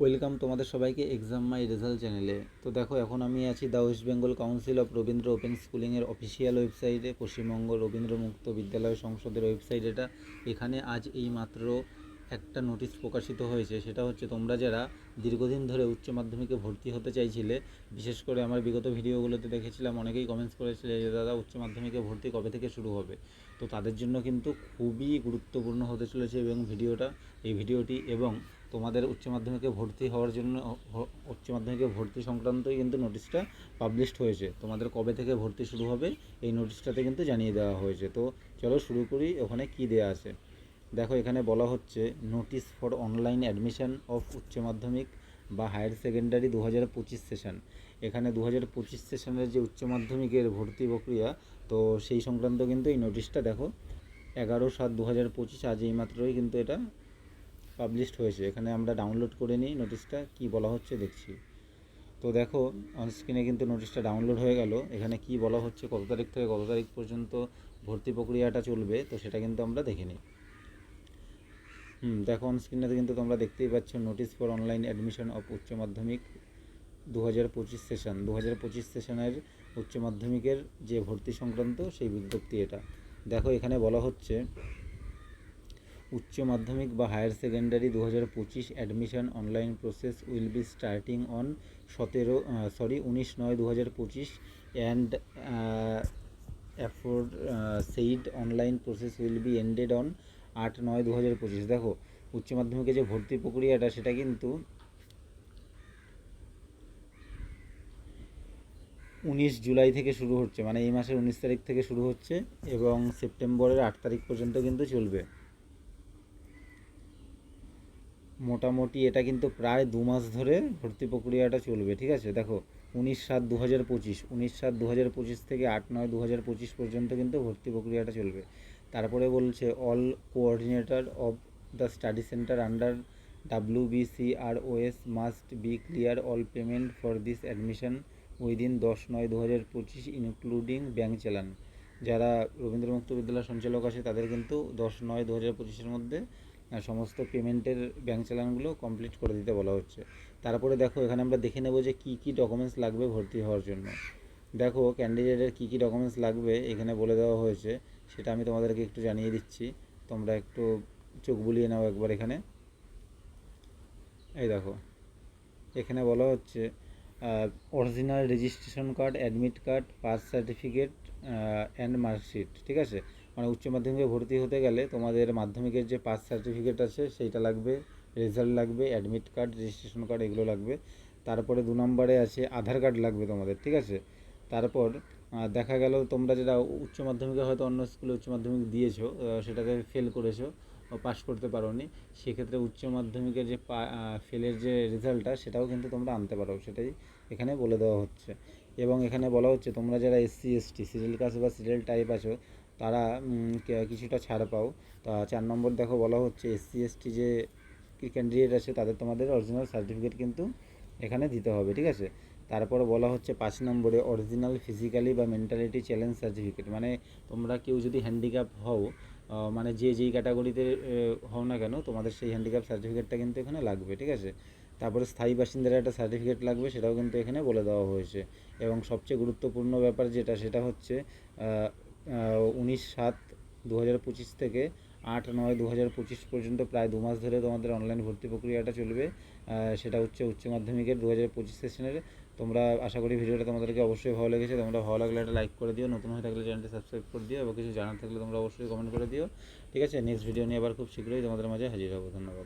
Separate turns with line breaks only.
Welcome তোমাদের সবাইকে exam মাই result চ্যানেলে তো দেখো, এখন আমি আছি the West Bengal council of Rabindra open স্কুলিংয়ের official ওয়েবসাইটে পশ্চিমবঙ্গ রবীন্দ্র মুক্ত বিদ্যালয় সংসদের ওয়েবসাইট এটা। এখানে আজ এই মাত্র একটা নোটিশ প্রকাশিত হয়েছে। সেটা হচ্ছে, তোমরা যারা দীর্ঘদিন ধরে উচ্চ মাধ্যমিকে ভর্তি হতে চাইছিলে, বিশেষ করে আমার বিগত ভিডিওগুলোতে দেখেছিলাম, অনেকেই কমেন্টস করেছিলে যে, দাদা, উচ্চ মাধ্যমিকে ভর্তি কবে থেকে শুরু হবে? তো তাদের জন্য কিন্তু খুবই গুরুত্বপূর্ণ হতে চলেছে এবং ভিডিওটা, এই ভিডিওটি এবং তোমাদের উচ্চ মাধ্যমিকে ভর্তি হওয়ার জন্য উচ্চ মাধ্যমিকে ভর্তি সংক্রান্তই কিন্তু নোটিশটা পাবলিশড হয়েছে। তোমাদের কবে থেকে ভর্তি শুরু হবে, এই নোটিশটাতে কিন্তু জানিয়ে দেওয়া হয়েছে। তো চলো শুরু করি, ওখানে কি দেওয়া আছে? দেখো, এখানে বলা হচ্ছে notice for online admission of উচ্চ মাধ্যমিক বা হায়ার সেকেন্ডারি দু হাজার পঁচিশ সেশন এখানে দু হাজার পঁচিশ সেশনের যে উচ্চ মাধ্যমিকের ভর্তি প্রক্রিয়া, তো সেই সংক্রান্ত কিন্তু এই নোটিশটা দেখো, এগারো সাত দু হাজার পঁচিশ আজ এই মাত্রই কিন্তু এটা পাবলিশড হয়েছে। এখানে আমরা ডাউনলোড করে নিই নোটিশটা কি বলা হচ্ছে দেখছি। তো দেখো অনস্ক্রিনে কিন্তু নোটিশটা ডাউনলোড হয়ে গেল। এখানে কি বলা হচ্ছে, কত তারিখ থেকে কত তারিখ পর্যন্ত ভর্তি প্রক্রিয়াটা চলবে, তো সেটা কিন্তু আমরা দেখে নিই। হুম, দেখো অনস্ক্রিনে কিন্তু তোমরা দেখতেই পাচ্ছ notice for online admission of উচ্চ মাধ্যমিক দু হাজার পঁচিশ সেশন দু হাজার পঁচিশ সেশনের উচ্চ মাধ্যমিকের যে ভর্তি সংক্রান্ত সেই বিজ্ঞপ্তি এটা। দেখো এখানে বলা হচ্ছে উচ্চ মাধ্যমিক বা হায়ার সেকেন্ডারি দু হাজার পঁচিশ admission online process will be starting on সতেরো সরি, উনিশ নয় দু হাজার পঁচিশ and afford said online process will be ended on আট নয় দু হাজার পঁচিশ। দেখো, উচ্চ মাধ্যমিকে যে ভর্তি প্রক্রিয়াটা সেটা কিন্তু উনিশ জুলাই থেকে শুরু হচ্ছে মানে এই মাসের উনিশ তারিখ থেকে শুরু হচ্ছে এবং সেপ্টেম্বরের আট তারিখ পর্যন্ত কিন্তু চলবে। মোটামুটি এটা কিন্তু প্রায় দু মাস ধরে ভর্তি প্রক্রিয়াটা চলবে, ঠিক আছে? দেখো, উনিশ সাত দু হাজার পঁচিশ, উনিশ সাত দু হাজার পঁচিশ থেকে আট নয় দু হাজার পঁচিশ পর্যন্ত কিন্তু ভর্তি প্রক্রিয়াটা চলবে। তারপরে বলছে all coordinator of the study centre under W O S must be clear all payment for this admission within দশ নয় দু হাজার পঁচিশ ইনক্লুডিং ব্যাঙ্ক চালান। যারা রবীন্দ্র মুক্ত বিদ্যালয় সঞ্চালক আছে, তাদের কিন্তু দশ নয় দু হাজার পঁচিশের মধ্যে সমস্ত পেমেন্টের ব্যাঙ্ক চালানগুলো কমপ্লিট করে দিতে বলা হচ্ছে। তারপরে দেখো, এখানে আমরা দেখে নেব যে কী কী ডকুমেন্টস লাগবে ভর্তি হওয়ার জন্য। দেখো ক্যান্ডিডেটের কী কী ডকুমেন্টস লাগবে এখানে বলে দেওয়া হয়েছে, সেটা আমি তোমাদেরকে একটু জানিয়ে দিচ্ছি। তোমরা একটু চোখ বুলিয়ে নাও একবার এখানে। এই দেখো, এখানে বলা হচ্ছে original registration card admit card pass certificate and marksheet ঠিক আছে? মানে উচ্চ মাধ্যমিকে ভর্তি হতে গেলে তোমাদের মাধ্যমিকের যে পাস সার্টিফিকেট আছে সেইটা লাগবে রেজাল্ট লাগবে অ্যাডমিট কার্ড রেজিস্ট্রেশন কার্ড এগুলো লাগবে। তারপরে দু নম্বরে আছে আধার কার্ড লাগবে তোমাদের, ঠিক আছে? তারপর দেখা গেল তোমরা যেটা উচ্চ মাধ্যমিকে হয়তো অন্য স্কুলে উচ্চ মাধ্যমিক দিয়েছ সেটাতে ফেল করেছ পাস করতে পারোনি, সেক্ষেত্রে উচ্চ মাধ্যমিকের যে ফেলের যে রেজাল্টটা সেটাও কিন্তু তোমরা আনতে পারো, সেটাই এখানে বলে দেওয়া হচ্ছে। এবং এখানে বলা হচ্ছে তোমরা যারা S C S T serial caste বা সিরিয়াল টাইপ আছো তারা কিছুটা ছাড় পাও। তা চার নম্বর দেখো বলা হচ্ছে, এসসি, এসটি যে ক্যান্ডিডেট আছে, তাদের তোমাদের অরিজিনাল সার্টিফিকেট কিন্তু এখানে দিতে হবে, ঠিক আছে? তারপরে বলা হচ্ছে, পাঁচ নম্বরে অরিজিনাল ফিজিক্যালি বা মেন্টালিটি চ্যালেঞ্জ সার্টিফিকেট মানে তোমরা কেউ যদি হ্যান্ডিক্যাপ হও মানে যে, যেই ক্যাটাগরিতে হও না কেন, তোমাদের সেই হ্যান্ডিক্যাপ সার্টিফিকেটটা কিন্তু এখানে লাগবে, ঠিক আছে? তারপরে স্থায়ী বাসিন্দার একটা সার্টিফিকেট লাগবে, সেটাও কিন্তু এখানে বলে দেওয়া হয়েছে। এবং সবচেয়ে গুরুত্বপূর্ণ ব্যাপার যেটা, সেটা হচ্ছে উনিশ সাত দু হাজার পঁচিশ থেকে আট নয় দু হাজার পঁচিশ পর্যন্ত প্রায় দু মাস ধরে তোমাদের অনলাইন ভর্তি প্রক্রিয়াটা চলবে। সেটা হচ্ছে উচ্চ মাধ্যমিকের দু হাজার পঁচিশ সেশনের তোমরা আশা করি ভিডিওটা তোমাদেরকে অবশ্যই ভালো লেগেছে। তোমরা ভালো লাগলে একটা লাইক করে দিও, নতুন হয়ে থাকলে চ্যানেলটি সাবস্ক্রাইব করে দিও এবং কিছু জানার থাকলে তোমরা অবশ্যই কমেন্ট করে দিও। ঠিক আছে নেক্সট ভিডিও নিয়ে আবার খুব শীঘ্রই তোমাদের মাঝে হাজির হব। ধন্যবাদ।